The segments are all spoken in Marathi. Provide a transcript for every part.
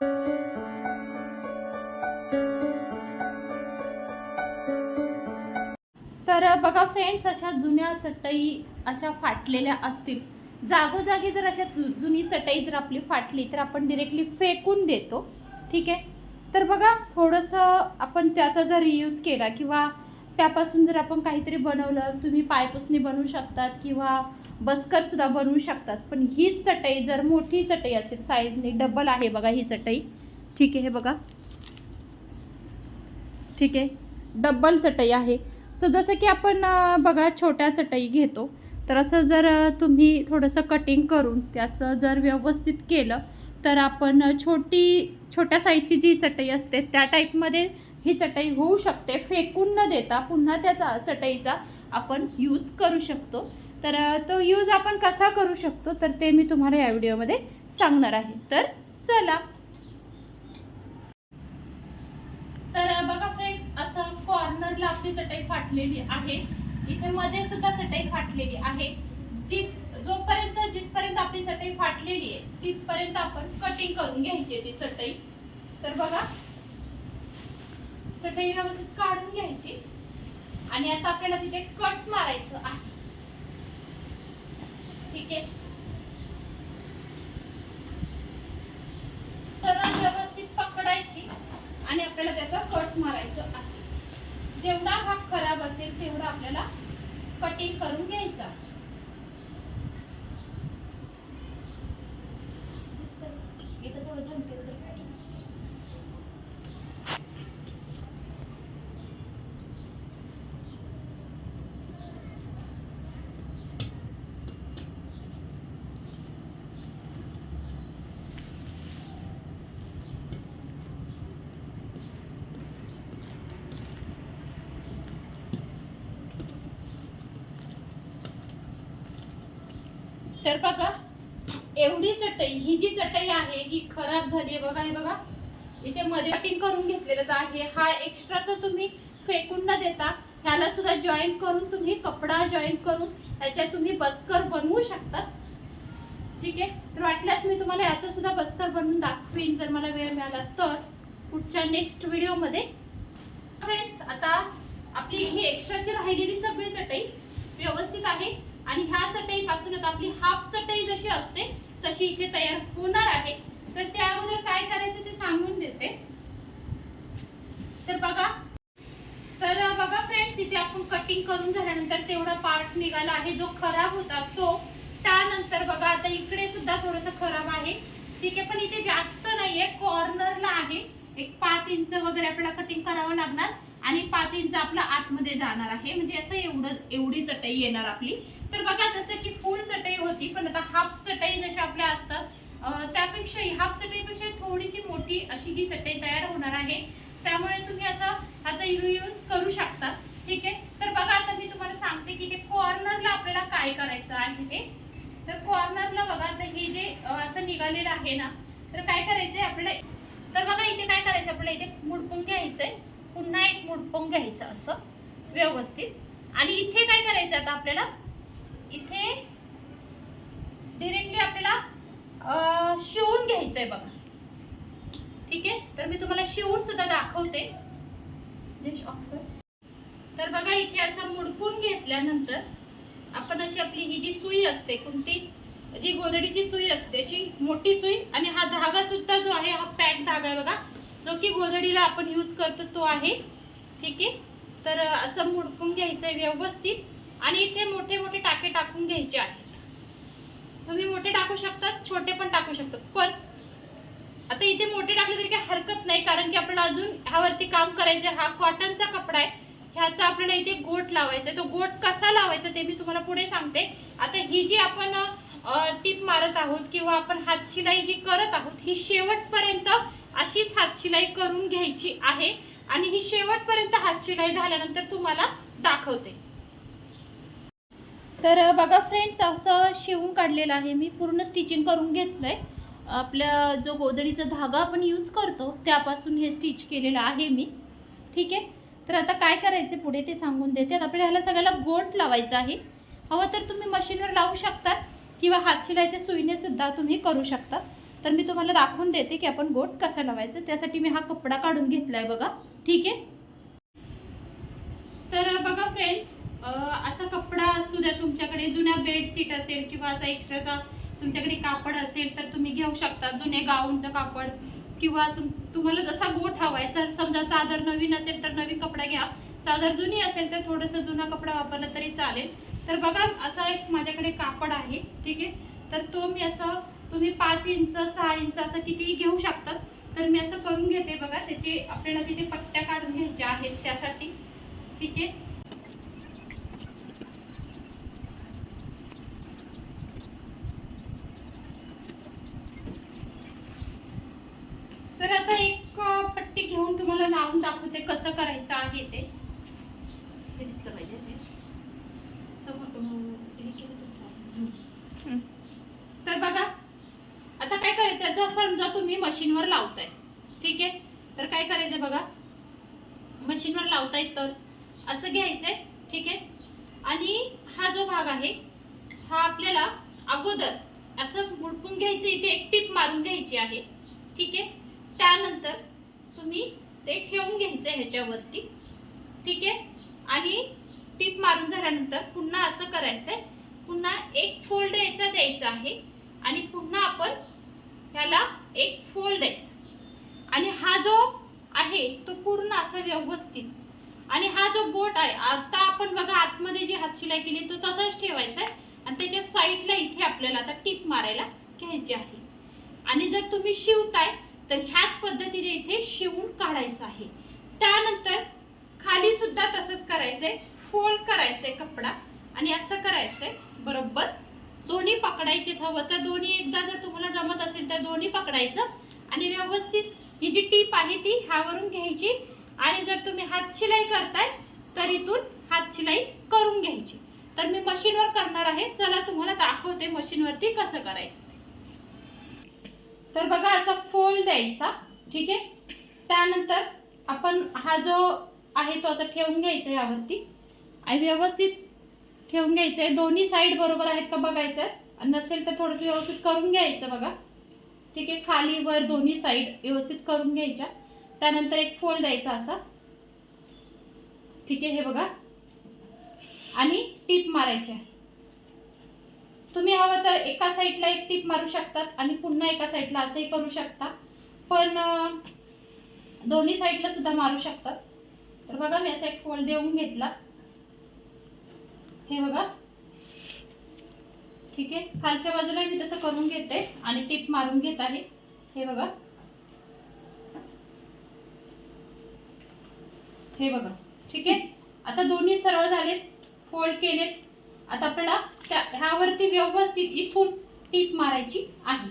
तर बघा फ्रेंड्स अशा जुन्या चटई अशा फाटलेल्या असतील. जागोजागी जर अशा जु जुनी चटई जर आपली फाटली तर आपण डिरेक्टली फेकून देतो. ठीक आहे? तर बघा थोडंसं आपण त्याचा जर रियूज केला किंवा त्यापासून जर आपण काहीतरी बनवलं तुम्ही पायपुसणी बनवू शकतात किंवा बस्करसुद्धा बनवू शकतात. पण हीच चटई जर मोठी चटई असेल साईजने डबल आहे बघा ही चटई. ठीक आहे हे बघा. ठीक आहे. डब्बल चटई आहे. सो जसं की आपण बघा छोट्या चटई घेतो. तर असं जर तुम्ही थोडंसं कटिंग करून त्याचं जर व्यवस्थित केलं तर आपण छोटी छोट्या साईजची जी चटई असते त्या टाईपमध्ये ही चटई होऊ शकते. फेकून न देता पुन्हा त्याचा चटईचा आपण यूज करू शकतो. तर तो यूज आपण कसा करू शकतो? तर ते मी तुम्हाला या व्हिडिओमध्ये सांगणार आहे. तर चला. तर बघा फ्रेंड्स असं कॉर्नरला आपली चटई फाटलेली आहे. इथे मध्ये सुद्धा चटई फाटलेली आहे. जी जोपर्यंत जिथपर्यंत आपली चटई फाटलेली आहे तिथपर्यंत आपण कटिंग करून घ्यायची ती चटई. तर बघा चटई व्यवस्थित काढून घ्यायची. आणि आता आपल्याला तिथे कट मारायचं आहे. ठीक आहे? सरळ व्यवस्थित पकडायची आणि आपल्याला त्याचा कट मारायचं आहे. जेवढा भाग खराब असेल तेवढा आपल्याला कटिंग करून घ्यायचा इथं थोडं झमकेल. तर बघा एवढी चटई ही जी चटई आहे ही खराब झाली आहे बघा हे बघा. इथे मध्ये कटिंग करून घेतलेलंच आहे. हा एक्स्ट्राचा तुम्ही फेकून न देता ह्याला सुद्धा जॉईंट करून तुम्ही कपडा जॉईंट करून त्याच्यात तुम्ही बस्कर बनवू शकता. ठीक आहे? तर वाटल्यास मी तुम्हाला याचा सुद्धा बस्कर बनवून दाखवीन जर मला वेळ मिळाला तर. पुढच्या नेक्स्ट व्हिडिओमध्ये फ्रेंड्स आता आपली ही एक्स्ट्राची राहिलेली सगळी चटई व्यवस्थित आहे. आणि ह्या चटईपासूनच आपली हाफ चटई जशी असते तशी इथे तयार होणार आहे. तर त्या अगोदर काय करायचं ते सांगून देते. तर बघा. तर बघा फ्रेंड्स इथे आपण कटिंग करून झाल्यानंतर तेवढा पार्ट निघाला आहे जो खराब होता तो त्यानंतर बघा आता इकडे सुद्धा थोडस खराब आहे. ठीक आहे पण इथे जास्त नाहीये कॉर्नरला आहे. एक पाच इंच वगैरे आपल्याला कटिंग करावं लागणार आणि पाच इंच आपला आतमध्ये जाणार आहे. म्हणजे असं एवढं एवढी चटई येणार आपली. तर बघा जसं की फुल चटई होती पण आता हाफ चटई जशा आपल्या असतात त्यापेक्षा हाफ चटईपेक्षा थोडीशी मोठी अशी ही चटई तयार होणार आहे. त्यामुळे तुम्ही असा ह्याचा यूज करू शकता. ठीक आहे? तर बघा आता मी तुम्हाला सांगते की हे कॉर्नरला आपल्याला काय करायचं आहे ते तर कॉर्नरला बघा आता हे जे असं निघालेलं आहे ना तर काय करायचंय आपल्याला तर बघा इथे काय करायचं आपल्याला इथे मुडपून घ्यायचंय. पुन्हा एक मुडपून घ्यायचं असं व्यवस्थित. आणि इथे काय करायचं आता आपल्याला? इथे डिरेक्टली आपल्याला शिवून शिवून घ्यायचंय बघा. ठीक आहे? तर मी तुम्हाला शिवून सुद्धा दाखवते. तर बघा इथे असं मुडपून घेतल्यानंतर आपण अशी आपली ही जी सुई असते कोणती? जी गोधडीची सुई असते अशी मोठी सुई आणि हा धागा सुद्धा जो आहे हा पॅक धागा आहे बघा. जो की गोधडीला आपण यूज करतो तो आहे. ठीक आहे? तर असं मुडपून घ्यायचं आहे व्यवस्थित. आणि इथे मोठे मोठे टाके टाकून घ्यायचे आहेत. तुम्ही मोठे टाकू शकतात छोटे पण टाकू शकतात. पण आता इथे मोठे टाकले तरी काही हरकत नाही कारण की आपल्याला अजून ह्यावरती काम करायचं हा कॉटनचा कपडा आहे. ह्याचा आपल्याला इथे गोट लावायचा आहे. तो गोट कसा लावायचा ते मी तुम्हाला पुढे सांगते. आता ही जी आपण टीप मारत आहोत किंवा आपण हातशिलाई जी करत आहोत ही शेवटपर्यंत अशीच हातशिलाई करून घ्यायची आहे. आणि ही शेवटपर्यंत हातशिलाई झाल्यानंतर तुम्हाला दाखवते. तर बघा फ्रेंड्स असं शिवून काढलेलं आहे. मी पूर्ण स्टिचिंग करून घेतलं आहे आपल्या जो गोदडीचा धागा आपण यूज करतो त्यापासून हे स्टिच केलेलं आहे मी. ठीक आहे? तर आता काय करायचं पुढे ते सांगून देते. आपल्याला ह्याला सगळ्याला गोट लावायचं आहे. हवं तर तुम्ही मशीनवर लावू शकता किंवा हातशिलाईच्या सुईने सुद्धा तुम्ही करू शकता. तर मी तुम्हाला दाखवून देते की आपण गोट कसा लावायचा. त्यासाठी मी हा कपडा काढून घेतला आहे बघा. ठीक आहे? तर बघा फ्रेंड्स असा कपडा असू द्या तुमच्याकडे जुन्या बेडशीट असेल किंवा असा एक्स्ट्राचा तुमच्याकडे कापड असेल तर तुम्ही घेऊ शकता. जुने गाऊनचं कापड किंवा तुम तुम्हाला जसा गोठ हवाय जर समजा चादर नवीन असेल तर नवीन कपडा घ्या. चादर जुनी असेल तर थोडंसं जुना कपडा वापरला तरी चालेल. तर बघा असा एक माझ्याकडे कापड आहे ठीक आहे? तर तो मी असं तुम्ही पाच इंच सहा इंच असं कितीही घेऊ शकतात तर मी असं करून घेते बघा त्याचे आपल्याला तिथे पट्ट्या काढून घ्यायच्या आहेत त्यासाठी ठीक आहे? तर आता एक पट्टी घेऊन तुम्हाला लावून दाखवते कसं करायचं आहे ते. हे दिसलं पाहिजे. तर बघा आता काय करायचं जर समजा तुम्ही मशीनवर लावताय ठीक आहे? तर काय करायचं बघा? मशीनवर लावताय तर असं घ्यायचंय ठीक आहे? आणि हा जो भाग आहे हा आपल्याला अगोदर असं मुडपून घ्यायचं इथे एक टीप मारून घ्यायची आहे ठीक आहे? त्यानंतर तुम्ही ते ठेवून घ्यायचं ह्याच्यावरती. ठीक आहे? आणि टीप मारून झाल्यानंतर पुन्हा असं करायचं आहे पुन्हा एक फोल्ड यायचा द्यायचा आहे आणि पुन्हा आपण ह्याला एक फोल्ड द्यायचा. आणि हा जो आहे तो पूर्ण असा व्यवस्थित. आणि हा जो बोट आहे आता आपण बघा आतमध्ये जी हातशिलाई केली तो तसाच ठेवायचा आहे. आणि त्याच्या साईडला इथे आपल्याला आता टीप मारायला घ्यायची आहे. आणि जर तुम्ही शिवताय तर ह्याच पद्धतीने इथे शिवून काढायचं आहे. त्यानंतर खाली सुद्धा तसंच करायचंय. फोल्ड करायचंय कपडा आणि असं करायचंय. बरोबर? दोन्ही पकडायचे हवं. तर दोन्ही एकदा जर तुम्हाला जमत असेल तर दोन्ही पकडायचं. आणि व्यवस्थित ही जी टीप आहे ती ह्यावरून घ्यायची. आणि जर तुम्ही हात शिलाई करताय तर इथून हातशिलाई करून घ्यायची. तर मी मशीनवर करणार आहे. चला तुम्हाला दाखवते मशीनवरती कसं करायचं. तर बघा असा फोल्ड द्यायचा ठीक आहे? त्यानंतर आपण हा जो आहे तो असा ठेवून घ्यायचा आहे यावरती. आणि व्यवस्थित ठेवून घ्यायचं आहे दोन्ही साईड बरोबर आहेत का बघायचं आहे नसेल तर थोडंसं व्यवस्थित करून घ्यायचं बघा. ठीक आहे? खाली वर दोन्ही साईड व्यवस्थित करून घ्यायच्या. त्यानंतर एक फोल्ड द्यायचा असा. ठीक आहे? हे बघा. आणि टीप मारायची आहे. तुम्ही हवं तर एका साईडला एक टीप मारू शकतात आणि पुन्हा एका साईडला असंही करू शकता. पण दोन्ही साईडला सुद्धा मारू शकतात. तर बघा मी असा एक फोल्ड देऊन घेतला. हे बघा. ठीक आहे. खालच्या बाजूला मी तसं करून घेते आणि टिप मारून घेत आहे. हे बघा. हे बघा. ठीक आहे? आता दोन्ही सरळ झालेत. फोल्ड केलेत. आता आपल्याला त्या ह्यावरती व्यवस्थित इथून टीप मारायची आहे.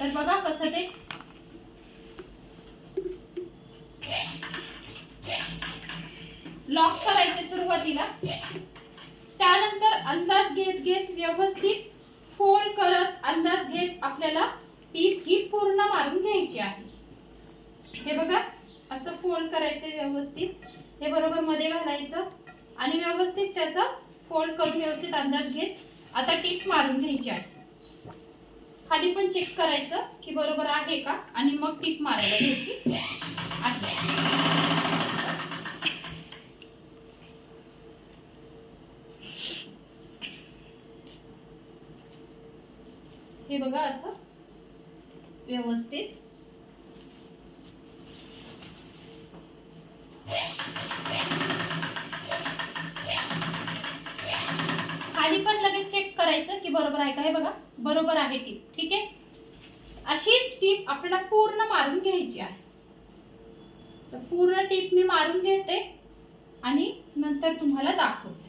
तर बघा कसं ते लॉक करायचे सुरुवातीला. त्यानंतर अंदाज घेत घेत व्यवस्थित फोल्ड करत अंदाज घेत आपल्याला टीप ही पूर्ण मारून घ्यायची आहे. हे बघा असं फोल्ड करायचं व्यवस्थित. हे बरोबर मध्ये घालायचं आणि व्यवस्थित त्याचा फोल्ड करून व्यवस्थित अंदाज घेत आता टीप मारून घ्यायची आहे. खाली पण चेक करायचं की बरोबर आहे का आणि मग टीप मारायला घ्यायची आहे. हे बघा असं व्यवस्थित खाली पण लगेच चेक करायचं की बरोबर आहे का? हे बघा बरोबर आहे टीप ठीक आहे? अशीच टीप आपल्याला पूर्ण मारून घ्यायची आहे. तर पूर्ण टीप मी मारून घेते आणि नंतर तुम्हाला दाखवते.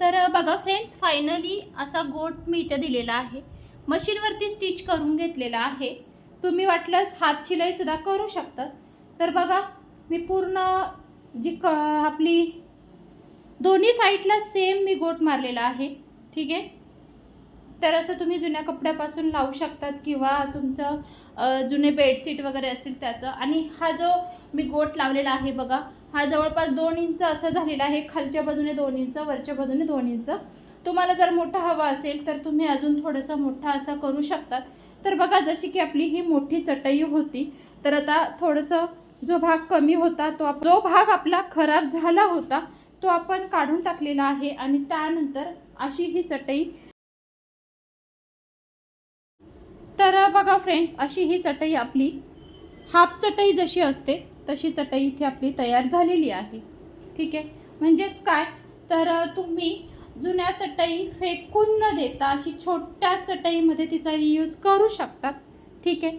तर बघा फ्रेंड्स फायनली असा गोट मी इथे दिलेला आहे. मशीनवरती स्टिच करून घेतलेला आहे. तुम्ही वाटल्यास हात शिलाई सुद्धा करू शकता. तर बघा मी पूर्ण जी क आपली दोन्ही साईडला सेम मी गोट मारलेला आहे ठीक आहे? तर असं तुम्ही जुन्या कपड्यापासून लावू शकतात किंवा तुमचं जुने बेडशीट वगैरे असेल त्याचं. आणि हा जो मी गोट लावलेला आहे बघा हा जवळपास दोन इंच असं झालेला आहे खालच्या बाजूने दोन इंच वरच्या बाजूने दोन इंच. तुम्हाला जर मोठा हवा असेल तर तुम्ही अजून थोडंसं मोठा असा करू शकतात. तर बघा जशी की आपली ही मोठी चटई होती तर आता थोडंसं जो भाग कमी होता तो जो भाग आपला खराब झाला होता तो आपण काढून टाकलेला आहे आणि त्यानंतर अशी ही चटई. तर बघा फ्रेंड्स अशी ही चटई आपली हाफ चटई जशी असते तशी चटई इथे आपली तयार झालेली आहे. ठीक आहे? म्हणजेच काय? तर तुम्ही जुन्या चटई फेकून न देता अशी छोट्या चटईमध्ये तिचा रियूज करू शकतात. ठीक आहे?